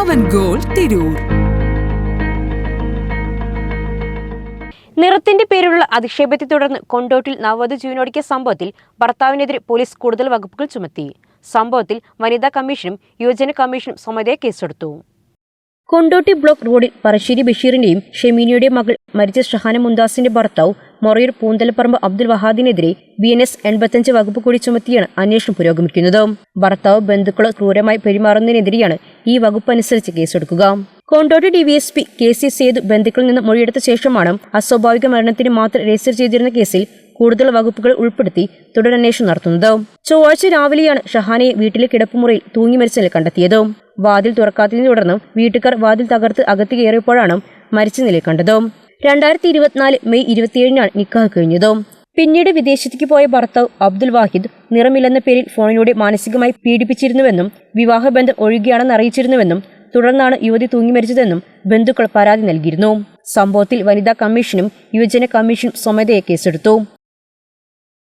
പവൻ goal Tirur. നിറത്തിന്റെ പേരിലുള്ള അധിക്ഷേപത്തെ തുടർന്ന് കൊണ്ടോട്ടിൽ നവവധു ജീവനോടിക്കിയ സംഭവത്തിൽ ഭർത്താവിനെതിരെ പോലീസ് കൂടുതൽ വകുപ്പുകൾ ചുമത്തി. സംഭവത്തിൽ വനിതാ കമ്മീഷനും യുവജന കമ്മീഷനും സ്വമേധയാ കേസെടുത്തു. കൊണ്ടോട്ടി ബ്ലോക്ക് റോഡിൽ പറശ്ശേരി ബഷീറിന്റെയും ഷെമീനയുടെ മകൾ മരിച്ച ഷഹാന മുന്താസിന്റെ ഭർത്താവ് മൊറയൂർ പൂന്തലപ്പറമ്പ് അബ്ദുൽ വഹാദിനെതിരെ ബി എൻ എസ് എൺപത്തഞ്ച് വകുപ്പ് കൂടി ചുമത്തിയാണ് അന്വേഷണം പുരോഗമിക്കുന്നത്. ഭർത്താവ് ബന്ധുക്കളോ ക്രൂരമായി പെരുമാറുന്നതിനെതിരെയാണ് ഈ വകുപ്പ് അനുസരിച്ച് കേസെടുക്കുക. Kondotty D V S P K C Sethu ബന്ധുക്കളിൽ നിന്ന് മൊഴിയെടുത്ത ശേഷമാണ് അസ്വാഭാവിക മരണത്തിന് മാത്രം രജിസ്റ്റർ ചെയ്തിരുന്ന കേസിൽ കൂടുതൽ വകുപ്പുകൾ ഉൾപ്പെടുത്തി തുടരന്വേഷണം നടത്തുന്നത്. ചൊവ്വാഴ്ച രാവിലെയാണ് ഷഹാനയെ വീട്ടിലെ കിടപ്പുമുറിയിൽ തൂങ്ങി മരിച്ചതിൽ കണ്ടെത്തിയത്. വാതിൽ തുറക്കാത്തതിനെ തുടർന്ന് വീട്ടുകാർ വാതിൽ തകർത്ത് അകത്ത് കയറിയപ്പോഴാണ് മരിച്ച നില കണ്ടത്. രണ്ടായിരത്തി ഇരുപത്തിനാല് മെയ് ഇരുപത്തിയേഴിനാണ് നിക്കാഹ് കഴിഞ്ഞത്. പിന്നീട് വിദേശത്തേക്ക് പോയ ഭർത്താവ് അബ്ദുൽ വാഹിദ് നിറമില്ലെന്ന പേരിൽ ഫോണിലൂടെ മാനസികമായി പീഡിപ്പിച്ചിരുന്നുവെന്നും വിവാഹബന്ധം ഒഴുകിയാണെന്ന് അറിയിച്ചിരുന്നുവെന്നും തുടർന്നാണ് യുവതി തൂങ്ങി മരിച്ചതെന്നും ബന്ധുക്കൾ പരാതി നൽകിയിരുന്നു. സംഭവത്തിൽ വനിതാ കമ്മീഷനും യുവജന കമ്മീഷനും സ്വമേധയെ കേസെടുത്തു.